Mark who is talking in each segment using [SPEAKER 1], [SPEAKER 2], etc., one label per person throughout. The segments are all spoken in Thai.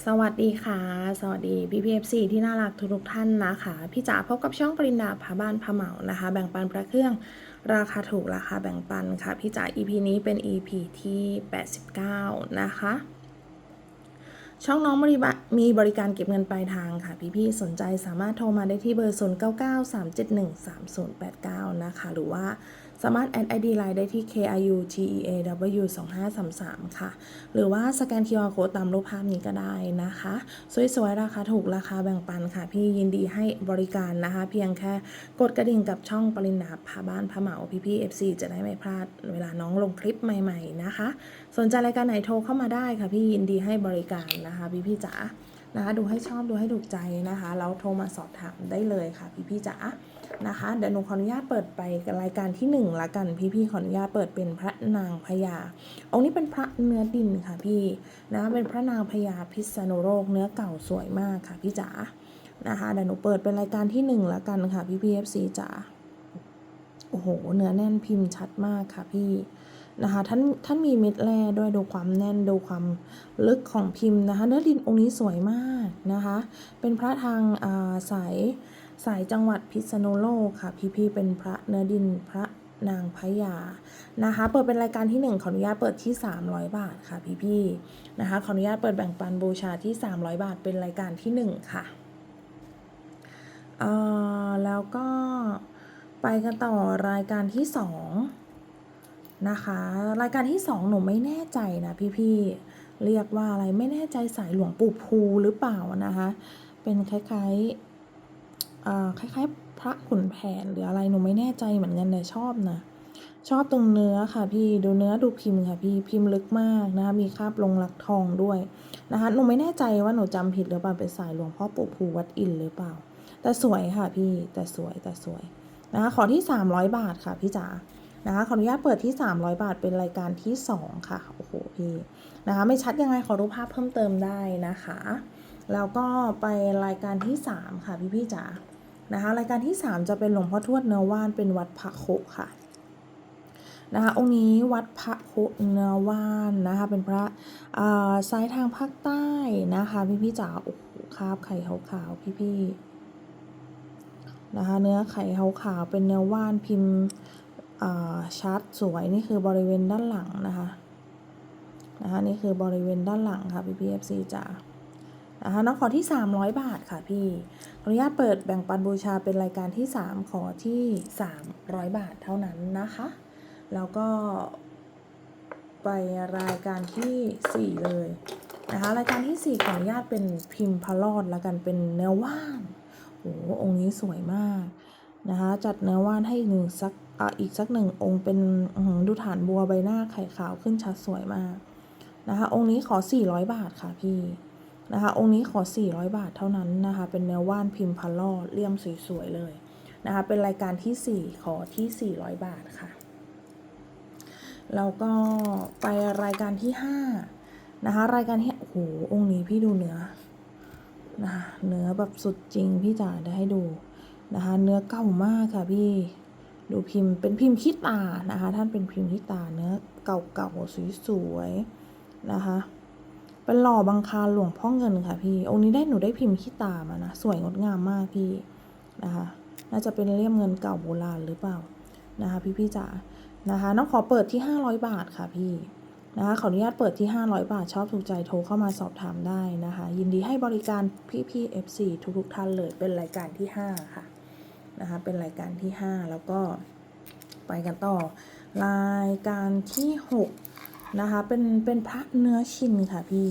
[SPEAKER 1] สวัสดีค่ะ สวัสดีพี่พีเอฟซีที่น่ารักทุกท่านนะคะ พี่จ๋าพบกับช่องปรินดาพาบ้านพาเหมานะคะ แบ่งปันพระเครื่องราคาถูกราคาแบ่งปันค่ะ พี่จ๋า EP นี้เป็น EP ที่ 89 นะคะ ช่องน้องบริบมีบริการเก็บเงินปลายทางค่ะ พี่ๆสนใจสามารถโทรมาได้ที่เบอร์ 0 9 9 3 7 1 3 0 8 9 นะคะ หรือว่า สามารถแอด ID Line ได้ที่ KIU GEAW 2533 ค่ะ หรือว่าสแกน QR Code ตามรูปภาพนี้ก็ได้นะคะ สวยๆ ราคาถูกราคาแบ่งปันค่ะ พี่ยินดีให้บริการนะคะ เพียงแค่กดกระดิ่งกับช่องปริณาพาบ้านพาเหมาพี่พี่ FC จะได้ไม่พลาดเวลาน้องลงคลิปใหม่ๆนะคะ สนใจรายการไหนโทรเข้ามาได้ค่ะ พี่ยินดีให้บริการนะคะพี่พี่จ๋านะคะดูให้ชอบดูให้ถูกใจนะคะแล้วโทรมาสอบถามได้เลยค่ะ พี่พี่จ๋า นะคะเดี๋ยวหนูขออนุญาตเปิดไปรายการที่หนึ่งละกันพี่ๆขออนุญาตเปิดเป็นพระนางพญาองค์นี้เป็นพระเนื้อดินค่ะพี่นะเป็นพระนางพญาพิษณุโลกเนื้อเก่าสวยมากค่ะพี่จ๋านะคะเดี๋ยวหนูเปิดเป็นรายการที่หนึ่งละกันค่ะพี่พีเอฟซีจ๋าโอ้โหเนื้อแน่นพิมพ์ชัดมากค่ะพี่นะคะท่านท่านมีเม็ดแร่ด้วยดูความแน่นดูความลึกของพิมพ์นะคะเนื้อดินองค์นี้สวยมากนะคะ เป็นพระทางาสาย สายจังหวัดพิษณุโลกค่ะพี่พี่ๆเป็นพระเนื้อดินพระนางพญานะคะ เปิดเป็นรายการที่หนึ่งขออนุญาตเปิดที่ 300 บาทค่ะพี่พี่ๆนะคะ ขออนุญาตเปิดแบ่งปันบูชาที่ 300 บาทเป็นรายการที่หนึ่งค่ะเอ่อแล้วก็ไปกันต่อรายการที่สองนะคะ รายการที่สองหนูไม่แน่ใจนะพี่ๆเรียกว่าอะไรไม่แน่ใจสายหลวงปู่ภูหรือเปล่านะคะ เป็นคล้ายๆ คล้ายๆ พระขุนแผนหรืออะไรหนูไม่แน่ใจเหมือนกันแต่ชอบนะชอบตรงเนื้อค่ะพี่ดูเนื้อดูพิมพ์ค่ะพี่พิมพ์ลึกมากนะคะมีคราบลงลักทองด้วยนะคะหนูไม่แน่ใจว่าหนูจำผิดหรือเปล่าเป็นสายหลวงพ่อปู่ภูวัดอินหรือเปล่า แต่สวยค่ะพี่แต่สวยแต่สวยนะคะขอที่ 300 บาทค่ะพี่จ๋านะคะขออนุญาตเปิดที่ 300 บาทเป็นรายการที่ 2 ค่ะโอ้โหพี่นะคะไม่ชัดยังไงขอรูปภาพเพิ่มเติมได้นะคะ แล้วก็ไปรายการที่ 3 ค่ะพี่พี่จ๋า นะคะ รายการที่ 3 จะเป็นหลวงพ่อทวดเนื้อว่านเป็นวัดพระโคค่ะนะคะองค์นี้วัดพระโคเนื้อว่านนะคะเป็นพระอ่าซ้ายทางภาคใต้นะคะพี่พี่จ๋าโอ้โหคาบไข่ขาวๆพี่พี่ๆนะคะเนื้อไข่ขาวๆเป็นเนื้อว่านพิมพ์ชัดสวยนี่คือบริเวณด้านหลังนะคะนะคะนี่คือบริเวณด้านหลังค่ะพี่พี่เอฟซีจ๋า นะคะน้องขอที่ 300 บาทค่ะพี่อนุญาตเปิดแบ่งปันบูชาเป็นรายการที่ 3 ขอที่ 300 บาทเท่านั้นนะคะ แล้วก็ไปรายการทีสี่4 เลยนะคะ รายการที่ 4 ขออนุญาตเป็นพิมพ์พระรอดแล้วกันเป็นเนื้อว่านโอ้โหองค์นี้สวยมากนะคะ จัดเนื้อว่านให้หนึ่งสักอะอีกสักหนึ่งองค์เป็นดูฐานบัวใบหน้าไข่ขาวขึ้นชัดสวยมากนะคะ องค์นี้ขอ 400 บาทค่ะพี่ นะคะ องค์นี้ขอ 400 บาทเท่านั้นนะคะ เป็นเนื้อว่านพิมพ์พันลอเลี่ยมสวยๆเลยนะคะ เป็นรายการทีสี่ 4 ขอที่ 400 บาทค่ะ แล้วก็ไปรายการที่ 5 นะคะ รายการที่โอ้โหองค์นี้พี่ดูเนื้อนะคะเนื้อแบบสุดจริงพี่จ๋าได้ให้ดูนะคะ เนื้อเก่ามากค่ะพี่ดูพิมพ์เป็นพิมพ์ขี้ตานะคะ ท่านเป็นพิมพ์ขี้ตาเนื้อเก่าๆสวยๆนะคะ เป็นหล่อบังคารหลวงพ่อเงินค่ะพี่ องค์นี้ได้หนูได้พิมพ์ขี้ตามานะ สวยงดงามมากพี่นะคะ น่าจะเป็นเลี่ยมเงินเก่าโบราณหรือเปล่านะคะ พี่พี่จ๋า นะคะ น้องขอเปิดที่ 500 บาทค่ะพี่นะคะ ขออนุญาตเปิดที่ 500 บาท ชอบถูกใจโทรเข้ามาสอบถามได้นะคะ ยินดีให้บริการพี่พี่ FC ทุกๆท่านเลย เป็นรายการที่ 5 ค่ะ นะคะ เป็นรายการที่ 5 แล้วก็ไปกันต่อ รายการที่ 6 นะคะ เป็นเป็นพระเนื้อชินค่ะพี่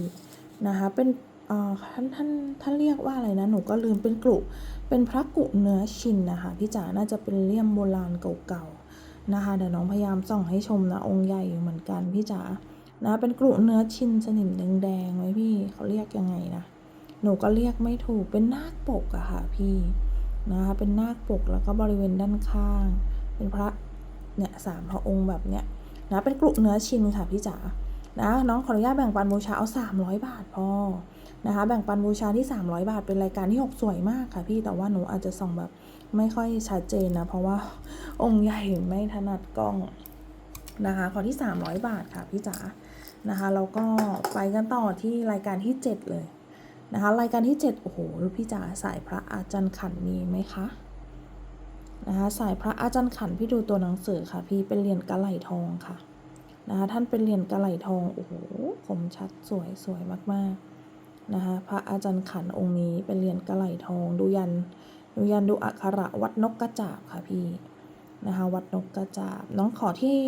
[SPEAKER 1] นะคะเป็นท่านท่านท่านเรียกว่าอะไรนะหนูก็ลืมเป็นกลุเป็นพระกุเนื้อชินนะคะพี่จ๋าน่าจะเป็นเลี่ยมโบราณเก่าๆนะคะเดี๋ยวน้องพยายามส่องให้ชมนะองค์ใหญ่อยู่เหมือนกันพี่จ๋านะเป็นกลุเนื้อชินสนิมแดงๆไว้พี่เขาเรียกยังไงนะหนูก็เรียกไม่ถูกเป็นนาคปกอะค่ะพี่นะคะเป็นนาคปกแล้วก็บริเวณด้านข้าง เป็นพระเนี่ยสามพระองค์แบบเนี้ย นะเป็นกลุ่มเนื้อชินค่ะพี่จ๋านะน้องขออนุญาตแบ่งปันบูชาเอา 300 บาทพอนะคะแบ่งปันบูชาที่ 300 บาทเป็นรายการที่ 6 สวยมากค่ะพี่แต่ว่าหนูอาจจะส่องแบบไม่ค่อยชัดเจนนะเพราะว่าองค์ใหญ่ไม่ถนัดกล้องนะคะขอที่ 300 บาทค่ะพี่จ๋านะคะแล้วก็ไปกันต่อที่รายการที่ 7 เลยนะคะรายการที่ 7 โอ้โหพี่จ๋าสายพระอาจารย์ขันมีไหมคะ นะคะสายพระอาจารย์ขันพี่ดูตัวหนังสือค่ะ พี่เป็นเหรียญกระไหลทองค่ะนะคะท่านเป็นเหรียญกระไหลทองโอ้โหคมชัดสวยสวยมากๆนะคะพระอาจารย์ขันองค์นี้เป็นเหรียญกระไหลทอง ดูยันดูยันดูอักขระวัดนกกระจาบค่ะพี่นะคะวัดนกกระจาบน้องขอที่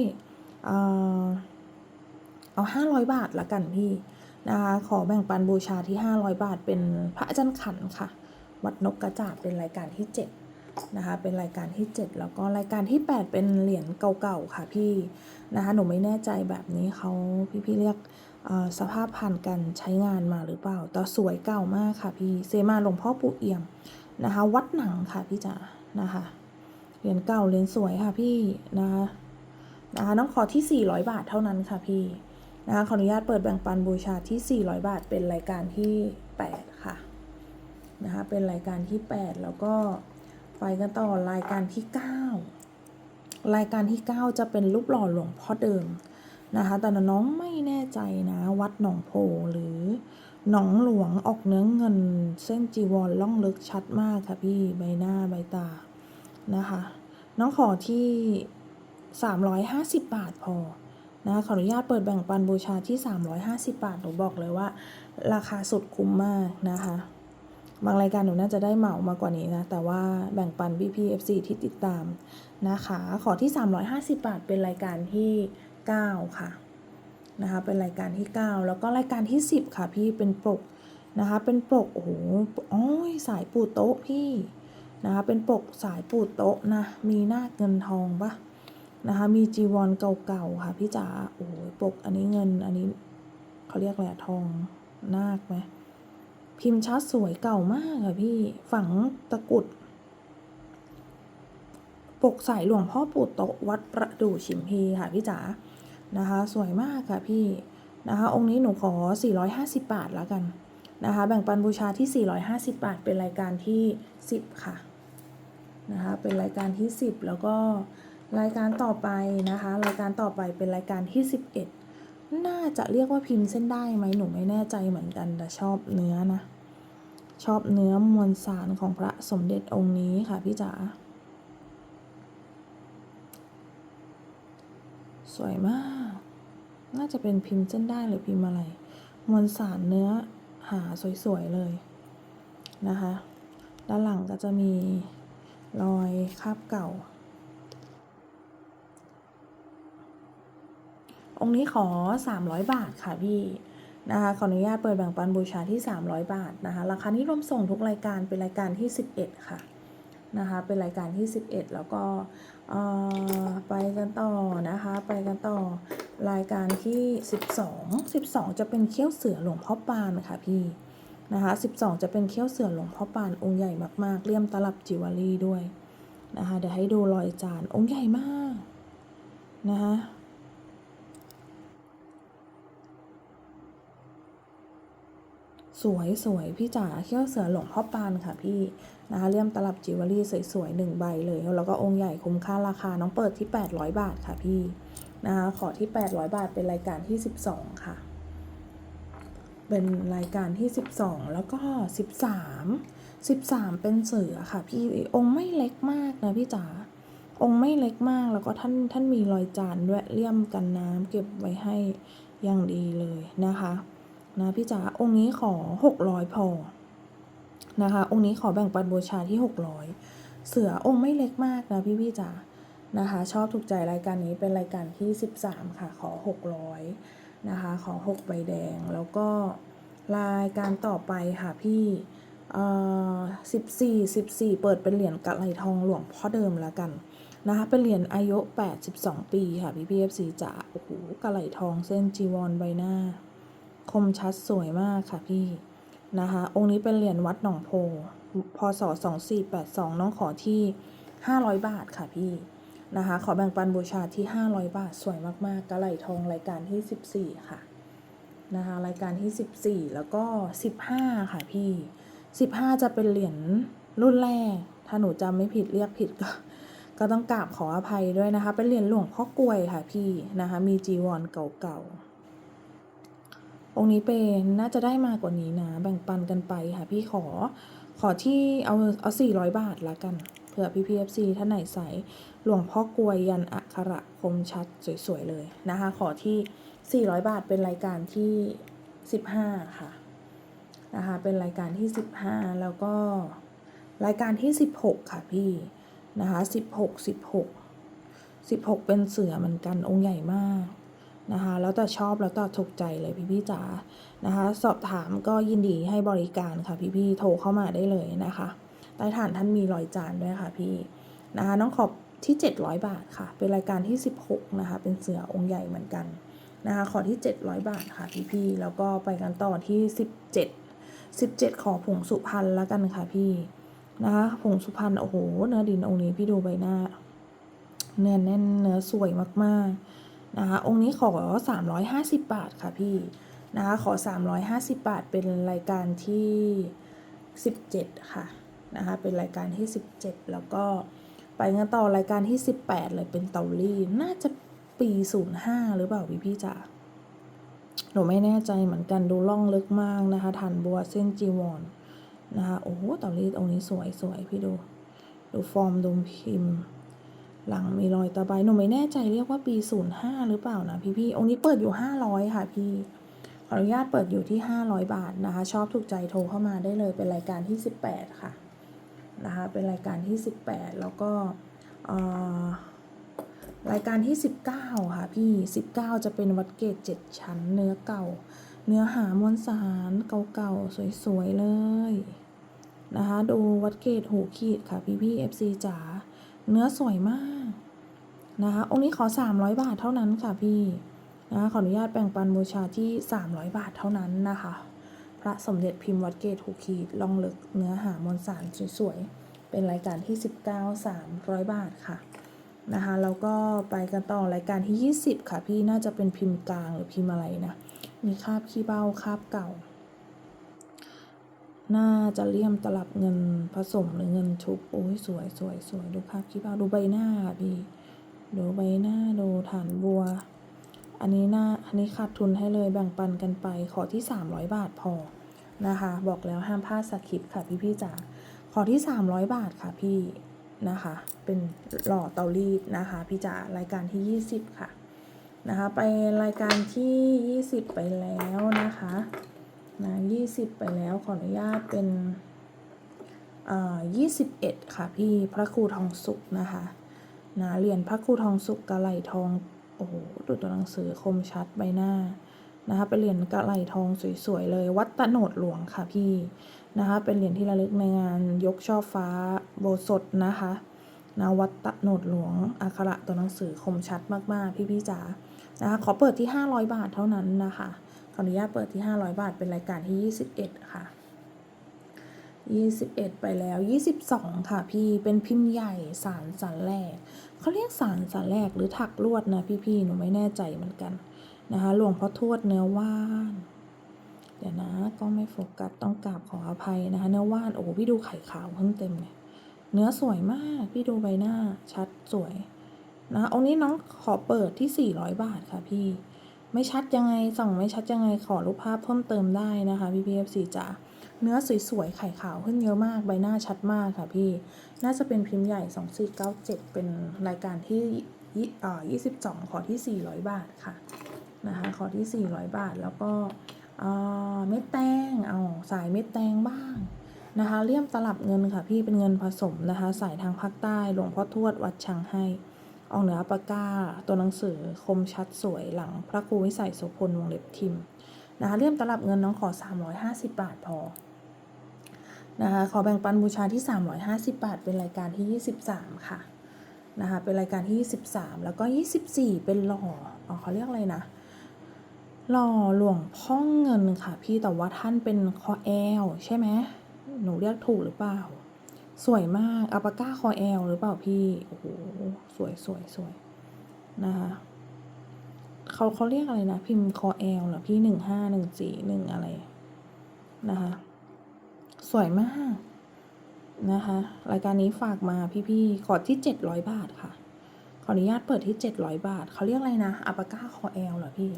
[SPEAKER 1] เอาห้าร้อยบาทละกันพี่นะคะขอแบ่งปันบูชาที่500บาทเป็นพระอาจารย์ขันค่ะ วัดนกกระจาบเป็นรายการที่7 นะคะเป็นรายการที่ 7 แล้วก็รายการที่ 8 เป็นเหรียญเก่าๆค่ะพี่นะคะหนูไม่แน่ใจแบบนี้เขาพี่ๆเรียกสภาพผ่านการใช้งานมาหรือเปล่าแต่สวยเก่ามากค่ะพี่เซมาหลวงพ่อปู่เอี่ยมนะคะ วัดหนังค่ะพี่จ๋านะคะเหรียญเก่าเหรียญสวยค่ะพี่นะคะนะคะน้องขอที่ 400 บาทเท่านั้นค่ะพี่นะคะขออนุญาตเปิดแบ่งปันบูชาที่ 400 บาทเป็นรายการที่ 8 ค่ะนะคะเป็นรายการที่ 8 แล้วก็ ไปกันต่อรายการที่ 9 รายการที่ 9 จะเป็นรูปหล่อหลวงพ่อเดิมนะคะแต่น้องไม่แน่ใจนะวัดหนองโพหรือหนองหลวงออกเนื้อเงินเส้นจีวรล่องลึกชัดมากค่ะพี่ใบหน้าใบตานะคะ น้องขอที่ 350 บาทพอนะขออนุญาตเปิดแบ่งปันบูชาที่ 350 บาทหนูบอกเลยว่า ราคาสุดคุ้มมากนะคะ บางรายการหนูน่าจะได้เหมามากกว่านี้นะ แต่ว่าแบ่งปัน BPFC ที่ติดตามนะคะ ขอที่ 350 บาทเป็นรายการที่ 9 ค่ะนะคะ เป็นรายการที่ 9 แล้วก็รายการที่ 10 ค่ะ พี่เป็นปกนะคะ เป็นปกโอ้โหโอ้ยสายปูโต๊ะพี่นะคะ เป็นปกสายปูโต๊ะนะ มีหน้าคเงินทองปะนะคะ มีจีวรเก่าๆค่ะพี่จ๋าโอ้โหปกอันนี้เงินอันนี้เขาเรียกอะไรอะทองนาคไหม พิมพ์ชัดสวยเก่ามากค่ะพี่ ฝังตะกุด ปกใส่หลวงพ่อปู่โตวัดประดู่ชิมพีค่ะพี่จ๋า นะคะ สวยมากค่ะพี่ นะคะ องค์นี้หนูขอ 450 บาทแล้วกันนะคะ แบ่งปันบูชาที่ 450 บาท เป็นรายการที่ 10 ค่ะ นะคะ เป็นรายการที่ 10 แล้วก็รายการต่อไปนะคะ รายการต่อไปเป็นรายการที่ 11 น่าจะเรียกว่าพิมพ์เส้นได้ไหมหนูไม่แน่ใจเหมือนกันแต่ชอบเนื้อนะ ชอบเนื้อมวลสารของพระสมเด็จองค์นี้ค่ะพี่จ๋าสวยมาก น่าจะเป็นพิมพ์เส้นได้หรือพิมพ์อะไร มวลสารเนื้อหาสวยๆเลยนะคะ ด้านหลังก็จะมีรอยคราบเก่า องค์นี้ขอ 300 บาทค่ะพี่นะคะขออนุญาตเปิดแบ่งปันบูชาที่ 300 บาทนะคะราคานี้รวมส่งทุกรายการเป็นรายการที่ 11 ค่ะนะคะเป็นรายการที่ 11 แล้วก็ไปกันต่อนะคะไปกันต่อรายการที่ 12 12 จะเป็นเขี้ยวเสือหลวงพ่อปานค่ะพี่นะคะ12 จะเป็นเขี้ยวเสือหลวงพ่อปานองค์ใหญ่มากๆเลี่ยมตลับจิวเวลรี่ด้วยนะคะเดี๋ยวให้ดูรอยจานองค์ใหญ่มากนะคะ สวยสวยพี่จ๋าเขี้ยวเสือหลวงพ่อปานค่ะพี่นะคะเลี่ยมตลับจิวเวลรี่สวยๆหนึ่งใบเลย แล้วก็องค์ใหญ่คุ้มค่าราคาน้องเปิดที่ 800 บาทค่ะพี่นะคะขอที่ 800 บาทเป็นรายการที่ 12 ค่ะ เป็นรายการที่ 12 แล้วก็ 13 13 เป็นเสือค่ะพี่องค์ไม่เล็กมากนะพี่จ๋าองค์ไม่เล็กมากแล้วก็ท่านท่านมีรอยจานด้วยเลี่ยมกันน้ำเก็บไว้ให้อย่างดีเลยนะคะ นะพี่จ๋าองค์นี้ขอ 600 พอนะคะ องค์นี้ขอแบ่งปันบูชาที่ 600 เสือองค์ไม่เล็กมากนะพี่พี่จ๋านะคะ ชอบถูกใจรายการนี้เป็นรายการที่ 13 ค่ะ ขอ 600นะคะ ขอ 6 ใบแดง แล้วก็รายการต่อไปค่ะพี่เอ่อ14 14 เปิดเป็นเหรียญกะไหลทองหลวงพ่อเดิมแล้วกันนะคะเป็นเหรียญอายุ 82 ปีค่ะพี่พีเอฟซีจ๋าโอ้โหกะไหลทองเส้นจีวรใบหน้า คมชัดสวยมากค่ะพี่นะคะ องค์นี้เป็นเหรียญวัดหนองโพ พศ 2482 น้องขอที่ 500 บาทค่ะพี่นะคะ ขอแบ่งปันบูชาที่ 500 บาทสวยมากๆ กระไหลทองรายการที่ 14 ค่ะนะคะรายการที่ 14 แล้วก็ 15 ค่ะพี่ 15 จะเป็นเหรียญรุ่นแรก ถ้าหนูจำไม่ผิดเรียกผิดก็ ก็ต้องกราบขออภัยด้วยนะคะ เป็นเหรียญหลวงพ่อกลวยค่ะพี่นะคะ มีจีวรเก่าๆ องค์นี้เป็นน่าจะได้มากกว่านี้นะ แบ่งปันกันไปค่ะ พี่ขอ ขอที่เอาเอาสี่ร้อยบาทละกันเผื่อพี่พีเอฟซีท่านไหนใส่หลวงพ่อกลวยยันอักขระคมชัดสวยๆเลยนะคะ ขอที่ 400 บาทเป็นรายการที่ 15 ค่ะนะคะเป็นรายการที่ 15 แล้วก็รายการที่ 16 ค่ะพี่นะคะ16 16 16 เป็นเสือเหมือนกันองค์ใหญ่มาก นะคะแล้วแต่ชอบแล้วแต่ถูกใจเลยพี่พี่จ๋านะคะสอบถามก็ยินดีให้บริการค่ะพี่พี่โทรเข้ามาได้เลยนะคะใต้ฐานท่านมีรอยจานด้วยค่ะพี่นะคะน้องขอบที่ 700 บาทค่ะ เป็นรายการที่ 16นะคะเป็นเสือองค์ใหญ่เหมือนกันนะคะขอที่ 700 บาทค่ะพี่พี่แล้วก็ไปกันต่อที่ 17 17 ขอผงสุพรรณแล้วกันค่ะพี่นะคะผงสุพรรณโอ้โหเนื้อดินองค์นี้พี่ดูใบหน้า เนื้อแน่นเนื้อสวยมากๆ นะคะองค์นี้ขอ350 บาทค่ะพี่นะคะขอ 350 บาทเป็นรายการที่ 17 ค่ะนะคะเป็นรายการที่ 17 แล้วก็ไปกันต่อรายการที่ 18 เลยเป็นเตาลี่น่าจะปี 05 หรือเปล่าพี่พี่จ๋าหนูไม่แน่ใจเหมือนกันดูล่องลึกมากนะคะฐานบัวเส้นจีวรนนะคะโอ้โหเตาลี่ตรงนี้สวยสวยพี่ดู ดูฟอร์มดูพิมพ์ หลังมีรอยตะไบหนูไม่แน่ใจเรียกว่าปี 05 หรือเปล่านะพี่พี่ๆองค์นี้เปิดอยู่ 500 ค่ะพี่ ขออนุญาตเปิดอยู่ที่ 500 บาทนะคะ ชอบถูกใจโทรเข้ามาได้เลย เป็นรายการที่ 18 ค่ะนะคะ เป็นรายการที่ 18 แล้วก็รายการที่ 19 ค่ะพี่ 19 จะเป็นวัดเกต7ชั้นเนื้อเก่า เนื้อหามวลสารเก่าๆ สวยๆ เลยนะคะ ดูวัดเกตหูขีดค่ะพี่พี่ๆ FC จ๋า เนื้อสวยมากนะคะองค์นี้ขอ 300 บาทเท่านั้นค่ะพี่นะะขออนุญาตแบ่งปันบูชาที่ 300 บาทเท่านั้นนะคะ พระสมเด็จพิมพ์วัดเกตหูขีดลองลึกเนื้อหามวลสารสวยๆ เป็นรายการที่ 19 300 บาทค่ะนะคะแล้วก็ไปกันต่อรายการที่ 20 ค่ะพี่น่าจะเป็นพิมพ์กลางหรือพิมพ์อะไรนะมีคาบขี้เบ้าคาบเก่า น่าจะเลี่ยมตลับเงินผสมหรือเงินชุบโอ้ยสวยสวยสวยดูภาพขี้เบ้าดูใบหน้าค่ะพี่ดูใบหน้าดูฐานบัว อันนี้หน่าอันนี้ขาดทุนให้เลยแบ่งปันกันไปขอที่ 300 บาทพอนะคะ บอกแล้วห้ามพลาดสคริปต์ค่ะพี่พี่จ๋าขอที่ 300 บาทค่ะพี่นะคะ เป็นหล่อเตารีดนะคะพี่จ๋ารายการที่ 20 ค่ะนะคะ ไปรายการที่ 20 ไปแล้วนะคะ นะ20ไปแล้วขออนุญาตเป็นอ่า21ค่ะพี่พระครูทองสุขนะคะนะเหรียญพระครูทองสุขกะไหลทองโอ้โหดูตัวหนังสือคมชัดใบหน้านะคะเป็นเหรียญกะไหลทองสวยๆเลย วัดตะโนดหลวงค่ะพี่นะคะเป็นเหรียญที่ระลึกในงานยกช่อฟ้าโบสถนะคะนะวัดตะโนดหลวงอักระตัวหนังสือคมชัดมากๆ พี่ๆจ๋านะคะขอเปิดที่ 500 บาทเท่านั้นนะคะ ขออนุญาตเปิดที่ 500 บาท เป็นรายการที่ 21 ค่ะ 21 ไปแล้ว 22 ค่ะพี่ เป็นพิมพ์ใหญ่สารสันแรก เขาเรียกสารสันแรกหรือถักลวดนะพี่ๆ หนูไม่แน่ใจเหมือนกันนะคะ หลวงพ่อทวดเนื้อว่าน เดี๋ยวนะก็ไม่โฟกัสต้องกราบขออภัยนะคะ เนื้อว่าน โอ้โหพี่ดูไข่ขาวเพิ่มเต็มเลย เนื้อสวยมาก พี่ดูใบหน้าชัดสวยนะองค์นี้น้องขอเปิดที่ 400 บาทค่ะพี่ ไม่ชัดยังไงส่องไม่ชัดยังไงขอรูปภาพเพิ่มเติมได้นะคะพี่พีเอฟซีจ๋าเนื้อสวยๆไข่ขาวขึ้นเยอะมากใบหน้าชัดมากค่ะพี่ น่าจะเป็นพิมพ์ใหญ่ 2497 เป็นรายการที่ยี่อ่า22ขอที่ 400 บาทค่ะนะคะขอที่ 400 บาทแล้วก็เม็ดแตงเอาสายเม็ดแตงบ้างนะคะเลี่ยมตลับเงินค่ะพี่เป็นเงินผสมนะคะสายทางภาคใต้หลวงพ่อทวดวัดชังให้ ออกเหนือปากกาตัวหนังสือคมชัดสวยหลังพระครูวิสัยโสพลวงเล็บทิมนะคะเลี่ยมตลับเงินน้องขอ 350 บาทพอนะคะขอแบ่งปันบูชาที่ 350 บาท เป็นรายการที่ 23 ค่ะนะคะเป็นรายการที่ 23 แล้วก็ 24 เป็นหล่ออ๋อเขาเรียกอะไรนะหล่อหลวงพ่อเงินค่ะ พี่แต่ว่าท่านเป็นคอแอลใช่ไหมหนูเรียกถูกหรือเปล่า สวยมากอัปปาก้าคอแอลหรือเปล่าพี่ โอ้โห สวยสวยสวยนะคะเขาเขาเรียกอะไรนะ พิมพ์คอแอลเหรอพี่หนึ่งห้าหนึ่งสี่หนึ่งอะไรนะคะ สวยมากนะคะ รายการนี้ฝากมาพี่ๆขอที่700บาทค่ะ ขออนุญาตเปิดที่700บาท เขาเรียกอะไรนะอัปปาก้าคอแอลเหรอพี่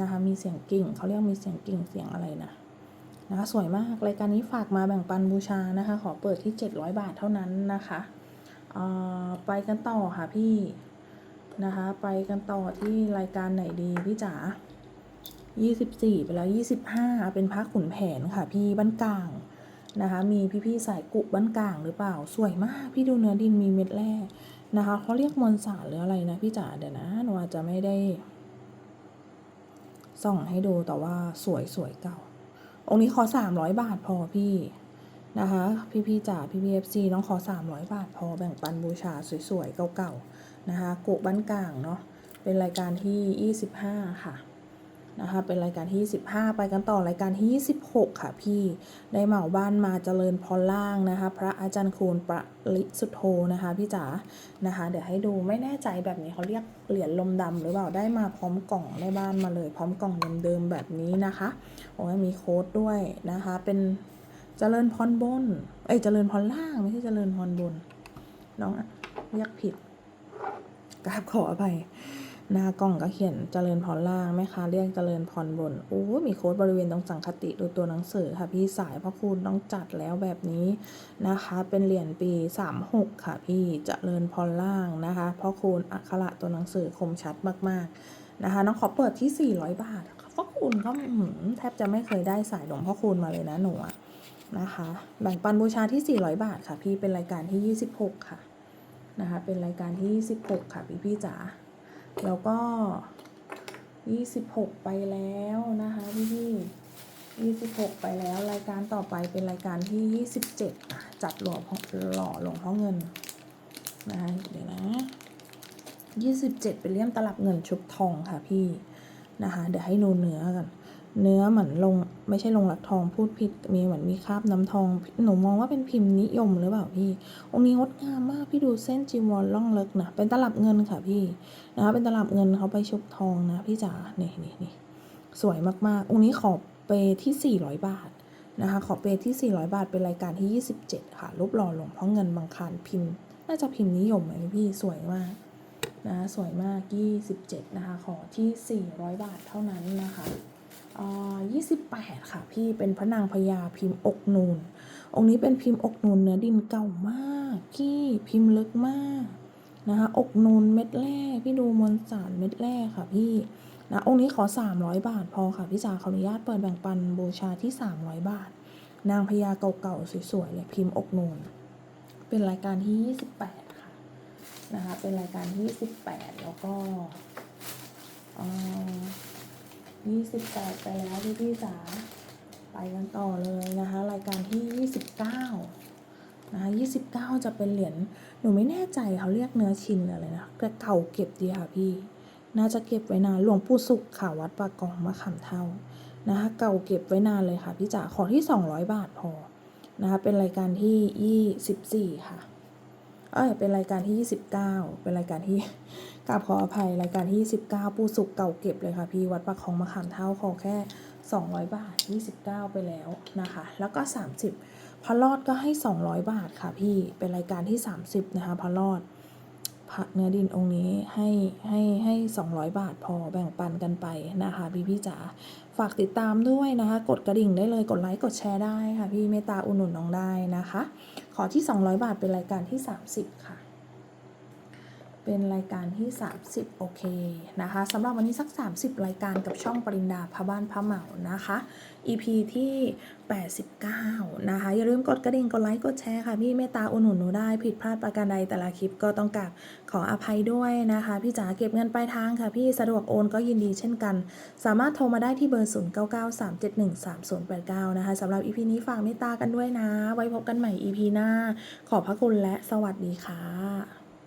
[SPEAKER 1] นะคะ มีเสียงกิ่ง เขาเรียกมีเสียงกิ่งเสียงอะไรนะ นะคะสวยมากรายการนี้ฝากมาแบ่งปันบูชานะคะ ขอเปิดที่ 700 บาทเท่านั้นนะคะไปกันต่อค่ะพี่นะคะ ไปกันต่อที่รายการไหนดีพี่จ๋า24 ไปแล้ว 25 เป็นพระขุนแผนค่ะ พี่บ้านกลางนะคะ มีพี่ๆสายกุบ้านกลางหรือเปล่า สวยมาก พี่ดูเนื้อดินมีเม็ดแร่นะคะเขาเรียกมวลสารหรืออะไรนะพี่จ๋าเดี๋ยวนะหนูอาจจะไม่ได้ ส่องให้ดูแต่ว่าสวยสวยเก่า องค์นี้ขอสามร้อยบาทพอพี่นะคะ พี่พี่ๆจ๋าพี่พีเอฟซีน้องขอสามร้อยบาทพอแบ่งปันบูชาสวยๆ เก่าๆ นะคะกุบ้านกลางเนาะเป็นรายการที่ 25 ค่ะ นะคะเป็นรายการที่15ไปกันต่อรายการที่ 26 ค่ะพี่ ได้เหมาบ้านมาเจริญพรล่างนะคะ พระอาจารย์คูณประลิสุโธนะคะพี่จ๋านะคะ เดี๋ยวให้ดูไม่แน่ใจแบบนี้เขาเรียกเหรียญลมดำหรือเปล่าได้มาพร้อมกล่องได้บ้านมาเลย พร้อมกล่องเดิมๆแบบนี้นะคะโอ้ยมีโค้ดด้วยนะคะ เป็นเจริญพรบน เอ้ยเจริญพรล่างไม่ใช่เจริญพรบนน้องเรียกผิดกราบขออภัย หน้ากล้องก็เขียนเจริญพรล่างแม่ค้าเรียกเจริญพรบนโอ้มีโค้ดบริเวณตรงสังคติดูตัวหนังสือค่ะพี่สายพระคุณต้องจัดแล้วแบบนี้นะคะ เป็นเหรียญปี 36 ค่ะพี่เจริญพรล่างนะคะพ่อคูณอักขระตัวหนังสือคมชัดมากๆนะคะน้องขอเปิดที่ 400 บาทพ่อคูณก็แทบจะไม่เคยได้สายหลวงพ่อคูณมาเลยนะหนูนะคะแบ่งปันบูชาที่ 400 บาทค่ะพี่เป็นรายการที่ 26 ค่ะนะคะเป็นรายการที่ 26 ค่ะพี่พี่จ๋า แล้วก็26ไปแล้วนะคะพี่พี่26ไปแล้วรายการต่อไปเป็นรายการที่27อะจัดหล่อหล่อหลวงพ่อเงินนะคะเดี๋ยวนะ27เป็นเลี่ยมตลับเงินชุบทองค่ะพี่นะคะเดี๋ยวให้นูเนื้อกัน เนื้อเหมือนลงไม่ใช่ลงหลักทองพูดผิดมีเหมือนมีคราบน้ำทองหนูมองว่าเป็นพิมพ์นิยมหรือเปล่าพี่ องค์นี้งดงามมากพี่ดูเส้นจีวรล่องเลิกนะเป็นตลับเงินค่ะพี่นะคะเป็นตลับเงินเขาไปชุบทองนะพี่จ๋านี่นี่นี่สวยมากๆ องค์นี้ขอบเปที่ 400 บาทนะคะขอบเปที่ 400 บาทเป็นรายการที่ 27 ค่ะรูปหล่อหลวงพ่อเงินบางคารพิมพ์ น่าจะพิมพ์นิยมไหมพี่สวยมากนะคะสวยมาก 27 นะคะ ขอที่ 400 บาทเท่านั้นนะคะ อ่า28ค่ะพี่เป็นพระนางพญาพิมพ์อกนูน องค์นี้เป็นพิมพ์อกนูนเนื้อดินเก่ามากพี่พิมพ์ลึกมากนะคะอกนูนเม็ดแรกพี่ดูมวลสารเม็ดแรกค่ะพี่นะองค์นี้ขอ 300 บาทพอค่ะพี่จ๋าขออนุญาตเปิดแบ่งปันบูชาที่ 300 บาท นางพญาเก่าๆสวยๆเลยพิมพ์อกนูนเป็นรายการที่ 28 ค่ะนะคะเป็นรายการที่18แล้วก็ เอ่อ28ไปแล้วพี่พี่จ๋าไปกันต่อเลยนะคะ รายการที่29นะคะ29จะเป็นเหรียญหนูไม่แน่ใจเขาเรียกเนื้อชินอะไรนะแต่เก่าเก็บดีค่ะพี่ น่าจะเก็บไว้นานหลวงปู่สุขค่ะวัดปากกองมะขามเท่านะคะ เก่าเก็บไว้นานเลยค่ะพี่จ๋าขอที่200บาทพอนะคะเป็นรายการที่24ค่ะ เอ้ยเป็นรายการที่ 29 เป็นรายการที่กราบขออภัยรายการที่ 29 ปูสุกเก่าเก็บเลยค่ะพี่วัดปากคองมะขามเท่าขอแค่ 200 บาท 29 ไปแล้วนะคะ แล้วก็ 30พระรอดก็ให้ 200 บาทค่ะพี่เป็นรายการที่ 30 นะคะพระรอดพระเนื้อดินองค์นี้ให้ให้ให้ 200 บาทพอแบ่งปันกันไปนะคะพี่พี่จ๋า ฝากติดตามด้วยนะคะ กดกระดิ่งได้เลยกดไลค์กดแชร์ได้ค่ะ พี่เมตตาอุดหนุนน้องได้นะคะ ขอที่ 200 บาทเป็นรายการที่ 30 ค่ะ เป็นรายการที่ 30 โอเคนะคะสำหรับวันนี้สัก 30 รายการกับช่องปรินดาพระบ้านพระเหมานะคะ EP ที่ 89 นะคะ อย่าลืมกดกระดิ่งกดไลค์กดแชร์ค่ะพี่เมตตาอุดหนุนหนูได้ผิดพลาดประการใดแต่ละคลิปก็ต้องกราบขออภัยด้วยนะคะ พี่จ๋าเก็บเงินปลายทางค่ะพี่สะดวกโอนก็ยินดีเช่นกัน สามารถโทรมาได้ที่เบอร์ 0993713089 นะคะสำหรับ EP นี้ฝากเมตตากันด้วยนะ ไว้พบกันใหม่ EP หน้า ขอบพระคุณและสวัสดีค่ะ